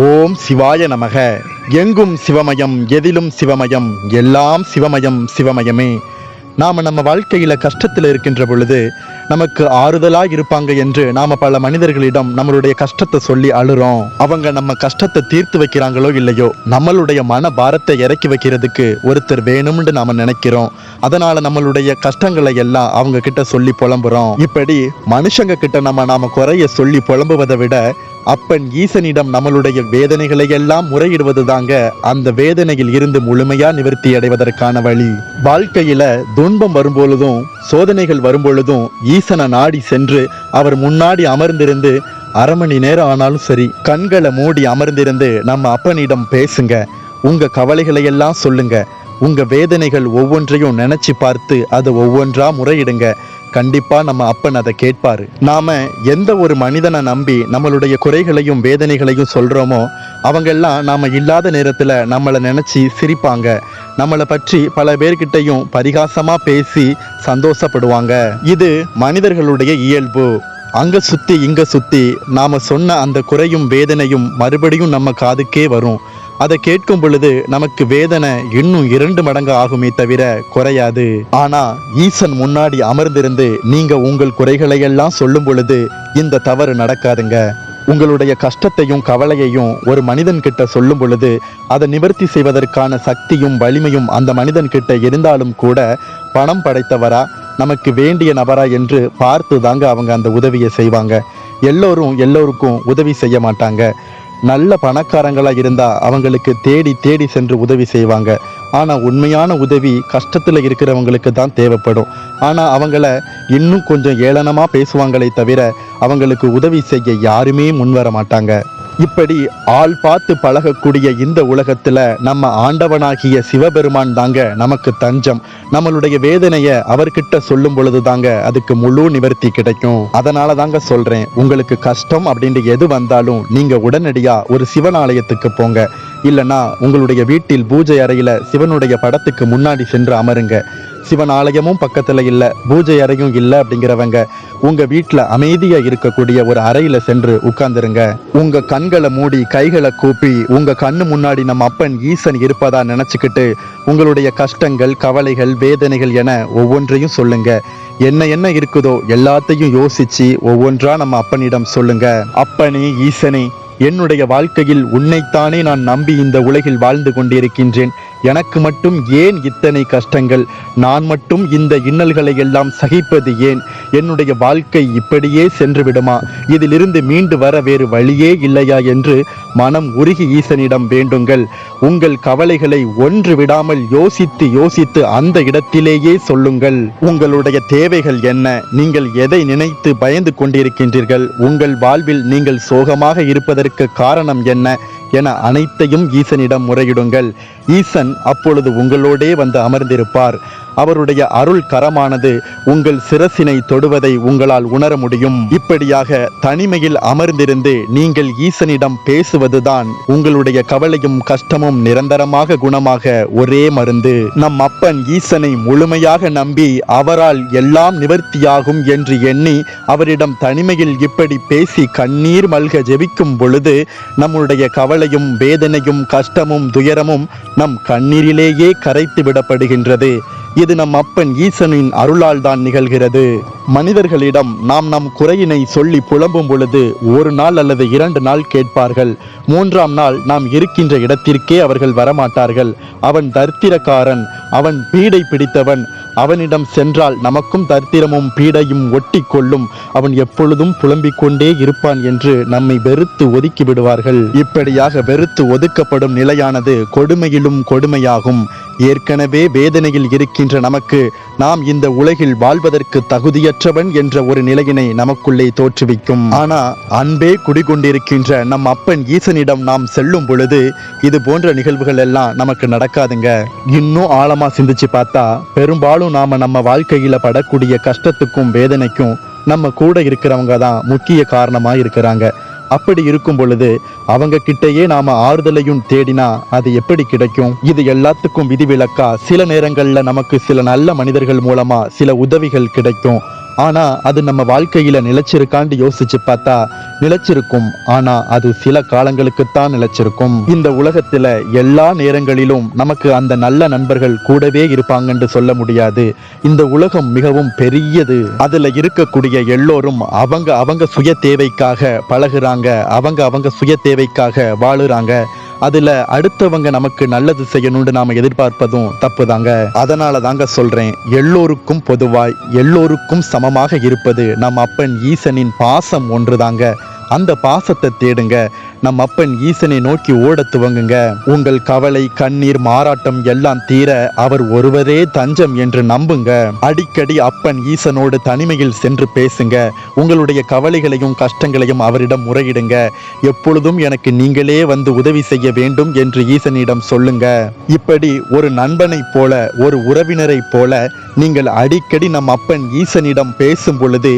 ஓம் சிவாய நமக. எங்கும் சிவமயம் எதிலும் சிவமயம் எல்லாம் சிவமயம் சிவமயமே. நாம் நம்ம வாழ்க்கையில் கஷ்டத்தில் இருக்கின்ற பொழுது நமக்கு ஆறுதலாக இருப்பாங்க என்று நாம் பல மனிதர்களிடம் நம்மளுடைய கஷ்டத்தை சொல்லி அழுறோம். அவங்க நம்ம கஷ்டத்தை தீர்த்து வைக்கிறாங்களோ இல்லையோ நம்மளுடைய மன பாரத்தை இறக்கி வைக்கிறதுக்கு ஒருத்தர் வேணும்னு நாம் நினைக்கிறோம். அதனால் நம்மளுடைய கஷ்டங்களை எல்லாம் அவங்க கிட்ட சொல்லி புலம்புறோம். இப்படி மனுஷங்க கிட்ட நம்ம நாம் குறைய சொல்லி புலம்புவதை விட அப்பன் ஈசனிடம் நம்மளுடைய வேதனைகளை எல்லாம் முறையிடுவது தாங்க அந்த வேதனையில் இருந்து முழுமையா நிவர்த்தி அடைவதற்கான வழி. வாழ்க்கையில துன்பம் வரும்பொழுதும் சோதனைகள் வரும்பொழுதும் ஈசனை நாடி சென்று அவர் முன்னாடி அமர்ந்திருந்து அரை மணி நேரம் ஆனாலும் சரி கண்களை மூடி அமர்ந்திருந்து நம்ம அப்பனிடம் பேசுங்க. உங்க கவலைகளை எல்லாம் சொல்லுங்க. உங்க வேதனைகள் ஒவ்வொன்றையும் நினைச்சு பார்த்து அதை ஒவ்வொன்றா முறையிடுங்க. கண்டிப்பா நம்ம அப்பன் அதை கேட்பாரு. நாம எந்த ஒரு மனிதனை நம்பி நம்மளுடைய குறைகளையும் வேதனைகளையும் சொல்றோமோ அவங்கெல்லாம் நாம இல்லாத நேரத்துல நம்மளை நினைச்சு சிரிப்பாங்க. நம்மளை பற்றி பல பேர்கிட்டையும் பரிகாசமா பேசி சந்தோஷப்படுவாங்க. இது மனிதர்களுடைய இயல்பு. அங்க சுத்தி இங்க சுத்தி நாம சொன்ன அந்த குறையும் வேதனையும் மறுபடியும் நம்ம காதுக்கே வரும். அதை கேட்கும் பொழுது நமக்கு வேதனை இன்னும் இரண்டு மடங்கு ஆகுமே தவிர குறையாது. ஆனா ஈசன் முன்னாடி அமர்ந்திருந்து நீங்க உங்கள் குறைகளை எல்லாம் சொல்லும் பொழுது இந்த தவறு நடக்காதுங்க. உங்களுடைய கஷ்டத்தையும் கவலையையும் ஒரு மனிதன் கிட்ட சொல்லும் பொழுது அதை நிவர்த்தி செய்வதற்கான சக்தியும் வலிமையும் அந்த மனிதன் கிட்ட இருந்தாலும் கூட பணம் படைத்தவரா நமக்கு வேண்டிய நபரா என்று பார்த்து தாங்க அவங்க அந்த உதவியை செய்வாங்க. எல்லோரும் எல்லோருக்கும் உதவி செய்ய மாட்டாங்க. நல்ல பணக்காரங்களா இருந்தா அவங்களுக்கு தேடி தேடி சென்று உதவி செய்வாங்க. ஆனா உண்மையான உதவி கஷ்டத்துல இருக்கிறவங்களுக்கு தான் தேவைப்படும். ஆனா அவங்கள இன்னும் கொஞ்சம் ஏளனமா பேசுவாங்களே தவிர அவங்களுக்கு உதவி செய்ய யாருமே முன்வர மாட்டாங்க. இப்படி ஆள் பார்த்து பழகக்கூடிய இந்த உலகத்துல நம்ம ஆண்டவனாகிய சிவபெருமான் தாங்க நமக்கு தஞ்சம். நம்மளுடைய வேதனையை அவர்கிட்ட சொல்லும் பொழுது தாங்க அதுக்கு முழு நிவர்த்தி கிடைக்கும். அதனால தாங்க சொல்றேன் உங்களுக்கு கஷ்டம் அப்படின்ட்டு எது வந்தாலும் நீங்க உடனடியா ஒரு சிவன் ஆலயத்துக்கு போங்க. இல்லனா உங்களுடைய வீட்டில் பூஜை அறையில சிவனுடைய படத்துக்கு முன்னாடி சென்று அமருங்க. சிவன் ஆலயமும் பக்கத்துல இல்ல பூஜை அறையும் இல்ல அப்படிங்கிறவங்க உங்க வீட்டுல அமைதியா இருக்கக்கூடிய ஒரு அறையில சென்று உட்கார்ந்துருங்க. உங்க கண்களை மூடி கைகளை கூப்பி உங்க கண்ணு முன்னாடி நம்ம அப்பன் ஈசன் இருப்பதா நினச்சிக்கிட்டு உங்களுடைய கஷ்டங்கள் கவலைகள் வேதனைகள் என ஒவ்வொன்றையும் சொல்லுங்க. என்ன என்ன இருக்குதோ எல்லாத்தையும் யோசிச்சு ஒவ்வொன்றா நம்ம அப்பனிடம் சொல்லுங்க. அப்பனே ஈசனே என்னுடைய வாழ்க்கையில் உன்னைத்தானே நான் நம்பி இந்த உலகில் வாழ்ந்து கொண்டிருக்கின்றேன். எனக்கு மட்டும் ஏன் இத்தனை கஷ்டங்கள்? நான் மட்டும் இந்த இன்னல்களை எல்லாம் சகிப்பது ஏன்? என்னுடைய வாழ்க்கை இப்படியே சென்று விடுமா? இதிலிருந்து மீண்டு வர வேறு வழியே இல்லையா என்று மனம் உருகி ஈசனிடம் வேண்டுங்கள். உங்கள் கவலைகளை ஒன்று விடாமல் யோசித்து யோசித்து அந்த இடத்திலேயே சொல்லுங்கள். உங்களுடைய தேவைகள் என்ன? நீங்கள் எதை நினைத்து பயந்து கொண்டிருக்கின்றீர்கள்? உங்கள் வாழ்வில் நீங்கள் சோகமாக இருப்பதற்கு காரணம் என்ன? என அனைத்தையும் ஈசனிடம் முறையிடுங்கள். ஈசன் அப்பொழுது உங்களோடே வந்து அமர்ந்திருப்பார். அவருடைய அருள் கரமானது உங்கள் சிரசினை தொடுவதை உங்களால் உணர முடியும். இப்படியாக தனிமையில் அமர்ந்திருந்து நீங்கள் ஈசனிடம் பேசுவதுதான் உங்களுடைய கவலையும் கஷ்டமும் நிரந்தரமாக குணமாக ஒரே மருந்து. நம் அப்பன் ஈசனை முழுமையாக நம்பி அவரால் எல்லாம் நிவர்த்தியாகும் என்று எண்ணி அவரிடம் தனிமையில் இப்படி பேசி கண்ணீர் மல்க ஜெபிக்கும் பொழுது நம்முடைய கவலையும் வேதனையும் கஷ்டமும் துயரமும் நம் கண்ணீரிலேயே கரைத்து விடப்படுகின்றது. இது நம் அப்பன் ஈசனின் அருளால் தான் நிகழ்கிறது. மனிதர்களிடம் நாம் நம் குறையினை சொல்லி புலம்பும் பொழுது ஒரு நாள் அல்லது இரண்டு நாள் கேட்பார்கள். மூன்றாம் நாள் நாம் இருக்கின்ற இடத்திற்கே அவர்கள் வரமாட்டார்கள். அவன் தர்த்திரக்காரன் அவன் பீடை பிடித்தவன். அவனிடம் சென்றால் நமக்கும் தர்த்திரமும் பீடையும் ஒட்டி கொள்ளும். அவன் எப்பொழுதும் புலம்பிக் கொண்டே இருப்பான் என்று நம்மை வெறுத்து ஒதுக்கி விடுவார்கள். இப்படியாக வெறுத்து ஒதுக்கப்படும் நிலையானது கொடுமையிலும் கொடுமையாகும். ஏற்கனவே வேதனையில் இருக்கின்ற நமக்கு நாம் இந்த உலகில் வாழ்வதற்கு தகுதியற்றவன் என்ற ஒரு நிலையினை நமக்குள்ளே தோற்றுவிக்கும். ஆனா அன்பே குடிகொண்டிருக்கின்ற நம் அப்பன் ஈசனிடம் நாம் செல்லும் பொழுது இது போன்ற நிகழ்வுகள் எல்லாம் நமக்கு நடக்காதுங்க. இன்னும் ஆழமா சிந்திச்சு பார்த்தா பெரும்பாலும் நாம நம்ம வாழ்க்கையில படக்கூடிய கஷ்டத்துக்கும் வேதனைக்கும் நம்ம கூட இருக்கிறவங்க தான் முக்கிய காரணமா இருக்கிறாங்க அப்படி இருக்கும் பொழுது அவங்க கிட்டேயே நாம ஆறுதலையும் தேடினா அது எப்படி கிடைக்கும்? இது எல்லாத்துக்கும் விதிவிலக்கா? சில நேரங்கள்ல நமக்கு சில நல்ல மனிதர்கள் மூலமா சில உதவிகள் கிடைக்கும். ஆனா அது நம்ம வாழ்க்கையில நிலைச்சிருக்கான்னு யோசிச்சு பார்த்தா நிலைச்சிருக்கும். ஆனா அது சில காலங்களுக்குத்தான் நிலைச்சிருக்கும். இந்த உலகத்துல எல்லா நேரங்களிலும் நமக்கு அந்த நல்ல நண்பர்கள் கூடவே இருப்பாங்கன்னு சொல்ல முடியாது. இந்த உலகம் மிகவும் பெரியது. அதுல இருக்கக்கூடிய எல்லோரும் அவங்க அவங்க சுய தேவைக்காக பழகுறாங்க. அவங்க அவங்க சுய தேவைக்காக வாழுறாங்க. அதுல அடுத்தவங்க நமக்கு நல்லது செய்யணும்னு நாம எதிர்பார்ப்பதும் தப்பு தாங்க அதனால தாங்க சொல்றேன் எல்லோருக்கும் பொதுவாய் எல்லோருக்கும் சமமாக இருப்பது நம் அப்பன் ஈசனின் பாசம் ஒன்றுதாங்க. அந்த பாசத்தை தேடுங்க. நம் அப்பன் ஈசனை நோக்கி ஓட துவங்குங்க. உங்கள் கவலை கண்ணீர் மாறாட்டம் எல்லாம் தீர அவர் ஒருவரே தஞ்சம் என்று நம்புங்க. அடிக்கடி அப்பன் ஈசனோடு தனிமையில் சென்று பேசுங்க. உங்களுடைய கவலைகளையும் கஷ்டங்களையும் அவரிடம் முறையிடுங்க. எப்பொழுதும் எனக்கு நீங்களே வந்து உதவி செய்ய வேண்டும் என்று ஈசனிடம் சொல்லுங்க. இப்படி ஒரு நண்பனைப் போல ஒரு உறவினரைப் போல நீங்கள் அடிக்கடி நம் அப்பன் ஈசனிடம் பேசும் பொழுது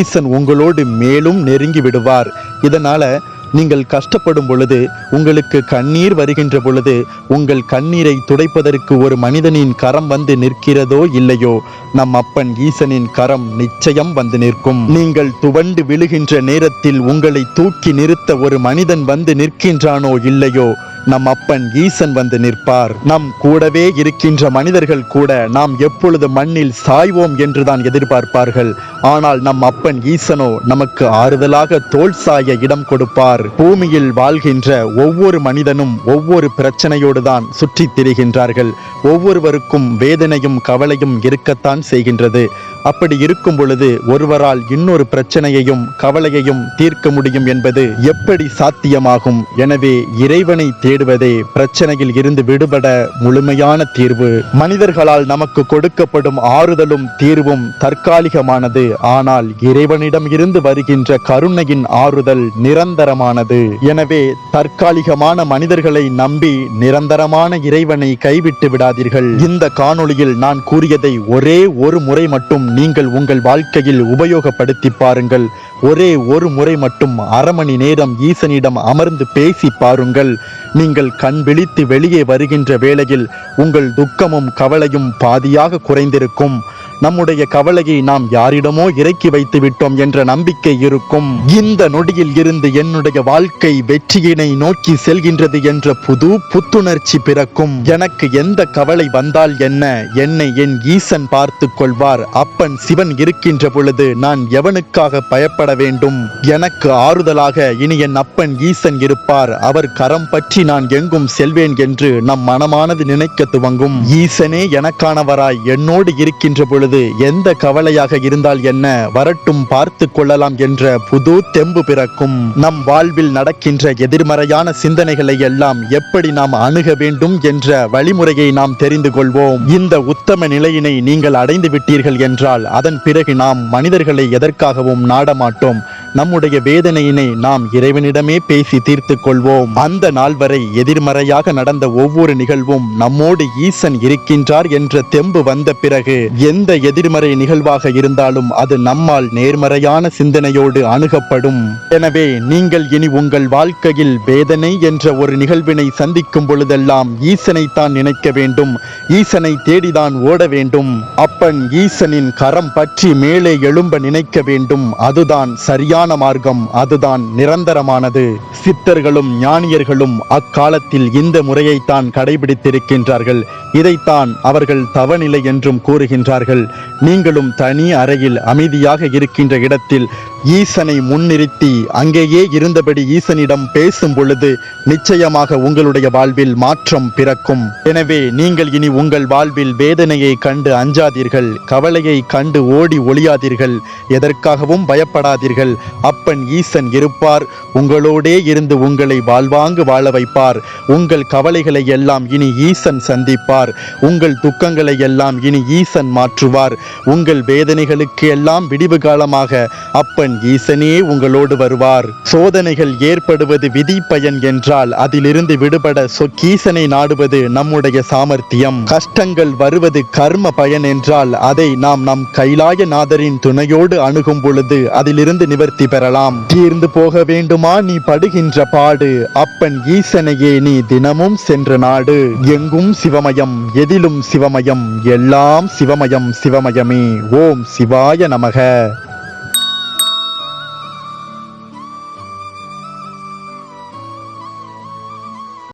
ஈசன் உங்களோடு மேலும் நெருங்கி விடுவார். இதனால நீங்கள் கஷ்டப்படும் பொழுது உங்களுக்கு கண்ணீர் வருகின்ற பொழுது உங்கள் கண்ணீரை துடைப்பதற்கு ஒரு மனிதனின் கரம் வந்து நிற்கிறதோ இல்லையோ நம் அப்பன் ஈசனின் கரம் நிச்சயம் வந்து நிற்கும். நீங்கள் துவண்டு விழுகின்ற நேரத்தில் உங்களை தூக்கி நிறுத்த ஒரு மனிதன் வந்து நிற்கின்றானோ இல்லையோ நம் அப்பன் ஈசன் வந்து நிற்பார். நம் கூடவே இருக்கின்ற மனிதர்கள் கூட நாம் எப்பொழுது மண்ணில் சாய்வோம் என்றுதான் எதிர்பார்ப்பார்கள். ஆனால் நம் அப்பன் ஈசனோ நமக்கு ஆறுதலாக தோல் சாய இடம் கொடுப்பார். பூமியில் வாழ்கின்ற ஒவ்வொரு மனிதனும் ஒவ்வொரு பிரச்சனையோடு தான் சுற்றித் திரிகின்றார்கள். ஒவ்வொருவருக்கும் வேதனையும் கவலையும் இருக்கத்தான் செய்கின்றது. அப்படி இருக்கும் பொழுது ஒருவரால் இன்னொரு பிரச்சனையையும் கவலையையும் தீர்க்க முடியும் என்பது எப்படி சாத்தியமாகும்? எனவே இறைவனை தேடுவதே பிரச்சனையில் இருந்து விடுபட முழுமையான தீர்வு. மனிதர்களால் நமக்கு கொடுக்கப்படும் ஆறுதலும் தீர்வும் தற்காலிகமானது. ஆனால் இறைவனிடம் இருந்து வருகின்ற கருணையின் ஆறுதல் நிரந்தரமானது. எனவே தற்காலிகமான மனிதர்களை நம்பி நிரந்தரமான இறைவனை கைவிட்டு விடாதீர்கள். இந்த காணொளியில் நான் கூறியதை ஒரே ஒரு முறை மட்டும் நீங்கள் உங்கள் வாழ்க்கையில் உபயோகப்படுத்தி பாருங்கள். ஒரே ஒரு முறை மட்டும் அரை மணி நேரம் ஈசனிடம் அமர்ந்து பேசி பாருங்கள். நீங்கள் கண் விழித்து வெளியே வருகின்ற வேளையில் உங்கள் துக்கமும் கவலையும் பாதியாக குறைந்திருக்கும். நம்முடைய கவலையை நாம் யாரிடமோ இறக்கி வைத்து விட்டோம் என்ற நம்பிக்கை இருக்கும். இந்த நொடியில் இருந்து என்னுடைய வாழ்க்கை வெற்றியினை நோக்கி செல்கின்றது என்ற புது புத்துணர்ச்சி பிறக்கும். எனக்கு எந்த கவலை வந்தால் என்ன? என்னை என் ஈசன் பார்த்து கொள்வார். அப்பன் சிவன் இருக்கின்ற பொழுது நான் எவனுக்காக பயப்பட வேண்டும்? எனக்கு ஆறுதலாக இனி என் அப்பன் ஈசன் இருப்பார். அவர் கரம் பற்றி நான் எங்கும் செல்வேன் என்று நம் மனமானது நினைக்க துவங்கும். ஈசனே எனக்கானவராய் என்னோடு இருக்கின்ற பொழுது எந்த கவலையாக இருந்தால் என்ன? வரட்டும் பார்த்து கொள்ளலாம் என்ற புது தெம்பு பிறக்கும். நம் வாழ்வில் நடக்கின்ற எதிர்மறையான சிந்தனைகளை எல்லாம் எப்படி நாம் அணுக வேண்டும் என்ற வழிமுறையை நாம் தெரிந்து கொள்வோம். இந்த உத்தம நிலையினை நீங்கள் அடைந்து விட்டீர்கள் என்றால் அதன் பிறகு நாம் மனிதர்களை எதற்காகவும் நாடமாட்டோம். நம்முடைய வேதனையினை நாம் இறைவனிடமே பேசி தீர்த்து கொள்வோம். அந்த நாள் வரை எதிர்மறையாக நடந்த ஒவ்வொரு நிகழ்வும் நம்மோடு ஈசன் இருக்கின்றார் என்ற தெம்பு வந்த பிறகு எந்த எதிர்மறை நிகழ்வாக இருந்தாலும் அது நம்மால் நேர்மறையான சிந்தனையோடு அணுகப்படும். எனவே நீங்கள் இனி உங்கள் வாழ்க்கையில் வேதனை என்ற ஒரு நிகழ்வினை சந்திக்கும் பொழுதெல்லாம் ஈசனைத்தான் நினைக்க வேண்டும். ஈசனை தேடிதான் ஓட வேண்டும். அப்பன் ஈசனின் கரம் பற்றி மேலே எழும்ப நினைக்க வேண்டும். அதுதான் சரியான மார்க்கம் அதுதான் நிரந்தரமானது. சித்தர்களும் ஞானியர்களும் அக்காலத்தில் இந்த முறையைத்தான் கடைபிடித்திருக்கின்றார்கள். இதைத்தான் அவர்கள் தவநிலை என்றும் கூறுகின்றார்கள். நீங்களும் தனி அறையில் அமைதியாக இருக்கின்ற இடத்தில் ஈசனை முன்னிறுத்தி அங்கேயே இருந்தபடி ஈசனிடம் பேசும் பொழுது நிச்சயமாக உங்களுடைய வாழ்வில் மாற்றம் பிறக்கும். எனவே நீங்கள் இனி உங்கள் வாழ்வில் வேதனையை கண்டு அஞ்சாதீர்கள் கவலையை கண்டு ஓடி ஒளியாதீர்கள் எதற்காகவும் பயப்படாதீர்கள் அப்பன் ஈசன் இருப்பார். உங்களோடே இருந்து உங்களை வாழ்வாங்கு வாழ வைப்பார். உங்கள் கவலைகளை எல்லாம் இனி ஈசன் சந்திப்பார். உங்கள் துக்கங்களை எல்லாம் இனி ஈசன் மாற்றுவார். உங்கள் வேதனைகளுக்கு எல்லாம் விடிவு காலமாக அப்பன் ஈசனே உங்களோடு வருவார். சோதனைகள் ஏற்படுவது விதி பயன் என்றால் அதிலிருந்து விடுபட சொக்கீசனை நாடுவது நம்முடைய சாமர்த்தியம். கஷ்டங்கள் வருவது கர்ம பயன் என்றால் அதை நாம் நம் கைலாய நாதரின் துணையோடு அணுகும் பொழுது அதிலிருந்து நிவர்த்தி பெறலாம். தீர்ந்து போக வேண்டுமா? நீ படுகின்ற பாடு. அப்பன் ஈசனையே நீ தினமும் சென்ற நாடு. எங்கும் சிவமயம் எதிலும் சிவமயம் எல்லாம் சிவமயம் சிவமயமே. ஓம் சிவாய நமக.